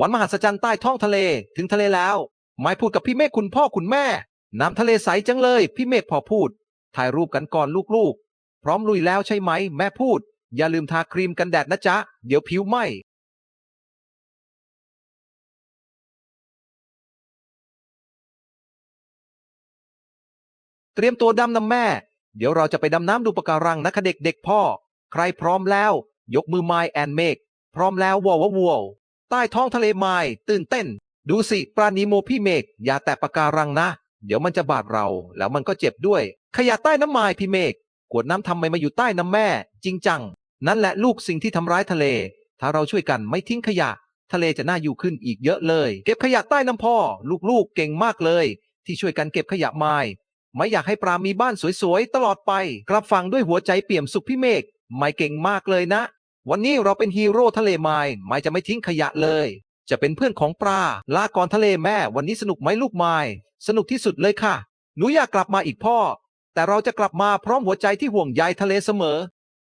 วันมหัศจรรย์ใต้ท้องทะเลถึงทะเลแล้ว ไม่พูดกับพี่เมฆคุณพ่อคุณแม่ น้ำทะเลใสจังเลย พี่เมฆพอพูด ถ่ายรูปกันก่อนลูกๆ พร้อมลุยแล้วใช่ไหม แม่พูด อย่าลืมทาครีมกันแดดนะจ๊ะ เดี๋ยวผิวไหมเตรียมตัวดำน้ำแม่ เดี๋ยวเราจะไปดำน้ำดูปะการังนะคะเด็กเด็กๆพ่อ ใครพร้อมแล้ว ยกมือไม้แอนเมกพร้อมแล้ววอววว ใต้ท้องทะเลไม้ตื่นเต้น ดูสิปลานีโมพี่เมกอย่าแตะปะการังนะ เดี๋ยวมันจะบาดเรา แล้วมันก็เจ็บด้วย ขยะใต้น้ำไม้พี่เมกขวดน้ำทำไมมาอยู่ใต้น้ำแม่ จริงจัง นั่นแหละลูกสิ่งที่ทำร้ายทะเล ถ้าเราช่วยกันไม่ทิ้งขยะ ทะเลจะน่าอยู่ขึ้นอีกเยอะเลย เก็บขยะใต้น้ำพ่อ ลูกๆเก่งมากเลย ที่ช่วยกันเก็บขยะไม้ไม่อยากให้ปลามีบ้านสวยๆตลอดไป กลับฟังด้วยหัวใจเปี่ยมสุขพี่เมฆไม่เก่งมากเลยนะ วันนี้เราเป็นฮีโร่ทะเลไม้ไม่จะไม่ทิ้งขยะเลย จะเป็นเพื่อนของปลาลากรทะเลแม่ วันนี้สนุกไหมลูกไม้สนุกที่สุดเลยค่ะ หนูอยากกลับมาอีกพ่อ แต่เราจะกลับมาพร้อมหัวใจที่ห่วงใยทะเลเสมอ